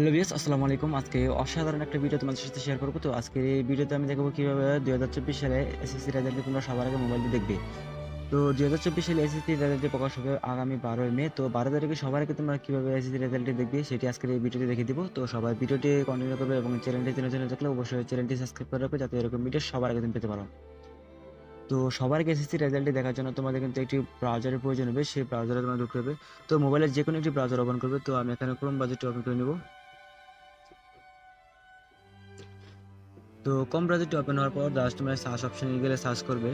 Hello বিয়াস আসসালামু আলাইকুম। আজকে অসাধারণ একটা ভিডিও তোমাদের সাথে শেয়ার করব। তো আজকের এই ভিডিওতে আমি দেখাবো কীভাবে দুই হাজার চব্বিশ সালে এসএসসি রেজাল্টে তোমরা সবার আগে মোবাইল দিয়ে দেখবে। তো দুই হাজার চব্বিশ সালে এসএসসি রেজাল্টে প্রকাশ হবে আগামী বারোই মে। তো বারো তারিখে সবার আগে তোমরা কীভাবে এসএসসি রেজাল্টে দেখবে সেটি আজকের এই ভিডিওতে দেখে দিব। তো সবাই ভিডিওটি কন্টিনিউ করবে এবং চ্যানেলটি চ্যানেল চ্যানেল থাকলে অবশ্যই চ্যানেলটি সাবস্ক্রাইব করে রাখবে যাতে এরকম ভিডিও সবার আগে তুমি পেতে পারো। তো সবার আগে এসএসসি রেজাল্টটি দেখার জন্য তোমাদের কিন্তু একটি ব্রাউজারের প্রয়োজন হবে। সেই ব্রাউজারে তোমার ঢুকতে হবে। তো মোবাইলের যে কোনো একটি ব্রাউজার ওপেন করবে। তো আমি এখানে ক্রোম ব্রাউজারটি ওপেন করে নেব। তো কম ব্রাউজারটি ওপেন হওয়ার পর জাস্ট তোমরা সার্চ অপশনে গেলে সার্চ করবে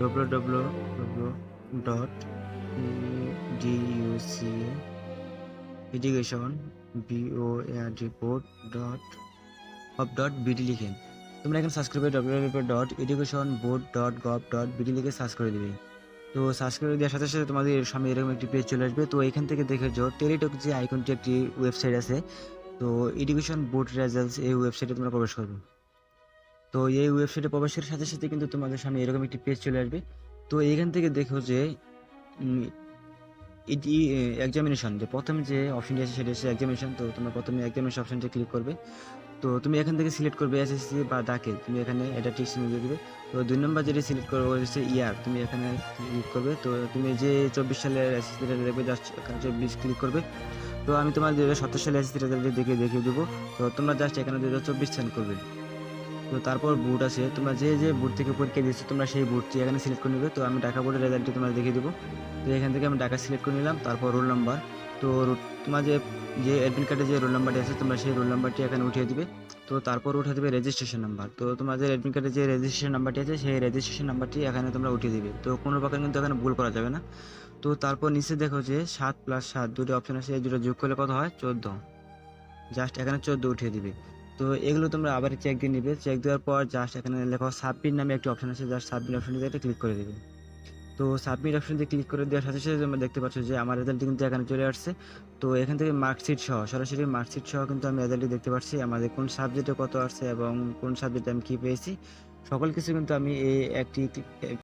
ডব্লিউ ডব্লিউ ডব্লিউ ডট ডিইউসি education bio report dot gov dot BD লিখে তোমরা এখানে সার্চ করবে W dot education board dot gov dot BD লিখে সার্চ করে দেবে। তো সার্চ করে দেওয়ার সাথে সাথে তোমাদের সামনে এরকম একটি পেজ চলে আসবে। তো এখান থেকে দেখে যাও টেলিটক যে আইকনটি একটি ওয়েবসাইট আছে তো এডুকেশন বোর্ড রেজাল্টস এই ওয়েবসাইটে তোমরা প্রবেশ করবে। তো এই ওয়েবসাইটে প্রবেশের সাথে সাথে কিন্তু তোমাদের সামনে এরকম একটি পেজ চলে আসবে। তো এখান থেকে দেখো যে এটি এক্সামিনেশন যে প্রথম যে অপশনটি আছে সেটা হচ্ছে এক্সামিনেশন তো তোমরা প্রথমে এক্সামিনেশন অপশনটা ক্লিক করবে। তো তুমি এখান থেকে সিলেক্ট করবে এসএসসি বা ডাকে তুমি এখানে এটা চিহ্ন দিয়ে দিবে। তো দুই নম্বর যেটি সিলেক্ট করবে হচ্ছে ইয়ার তুমি এখানে ক্লিক করবে। তো তুমি যে চব্বিশ সালের এসএসসি দেখবে জাস্ট এখানে চব্বিশ ক্লিক করবে। তো আমি তোমার দু হাজার সতেরো সালে এসএসসি রেজাল্ট দেখে দেখিয়ে দেবো। তো তোমরা জাস্ট এখানে দু হাজার চব্বিশ সেন্ড করবে। তো তারপর বুট আছে। তোমরা যে যে বুট থেকে পরীক্ষা দিচ্ছ তোমরা সেই বুটটি এখানে সিলেক্ট করে নেবে। তো আমি ঢাকা বোর্ডের রেজাল্টটি তোমার দেখিয়ে দেবো। তো এখান থেকে আমি ঢাকা সিলেক্ট করে নিলাম, তারপর রোল নাম্বার তো তোমার যে যে অ্যাডমিট কার্ডে যে রোল নাম্বারটি আছে, তোমরা সেই রোল নাম্বারটি এখানে উঠিয়ে দিবে। তো তারপর উঠে দেবে রেজিস্ট্রেশন নাম্বার তো তোমাদের অ্যাডমিট কার্ডে যে রেজিস্ট্রেশন নাম্বারটি আছে, সেই রেজিস্ট্রেশন নাম্বারটি এখানে তোমরা উঠিয়ে দিবে। তো কোনো প্রকার কিন্তু এখানে ভুল করা যাবে না। তো তারপর নিচে দেখো যে সাত প্লাস সাত, দুটো অপশান আছে, এই দুটো যোগ করলে কত হয়? চোদ্দ। জাস্ট এখানে চোদ্দ উঠিয়ে দিবে। তো এগুলো তোমরা আবার চেক দিয়ে নিবে। চেক দেওয়ার পর জাস্ট এখানে লেখো সাবমিট নামে একটি অপশান আছে জাস্ট সাবমিট অপশনটিতে একটা ক্লিক করে দেবে। তো সাবমিট অপশনতে ক্লিক করে দেওয়ার সাথে সাথে তোমরা দেখতে পাচ্ছ যে আমার রেজাল্টটি কিন্তু এখানে চলে আসছে। তো এখান থেকে মার্কশিট সহ, সরাসরি মার্কশিট সহ কিন্তু আমি রেজাল্টটি দেখতে পাচ্ছি, আমাদের কোন সাবজেক্টে কত আসছে এবং কোন সাবজেক্টে আমি কী পেয়েছি। সকল কিছু কিন্তু আমি এই একটি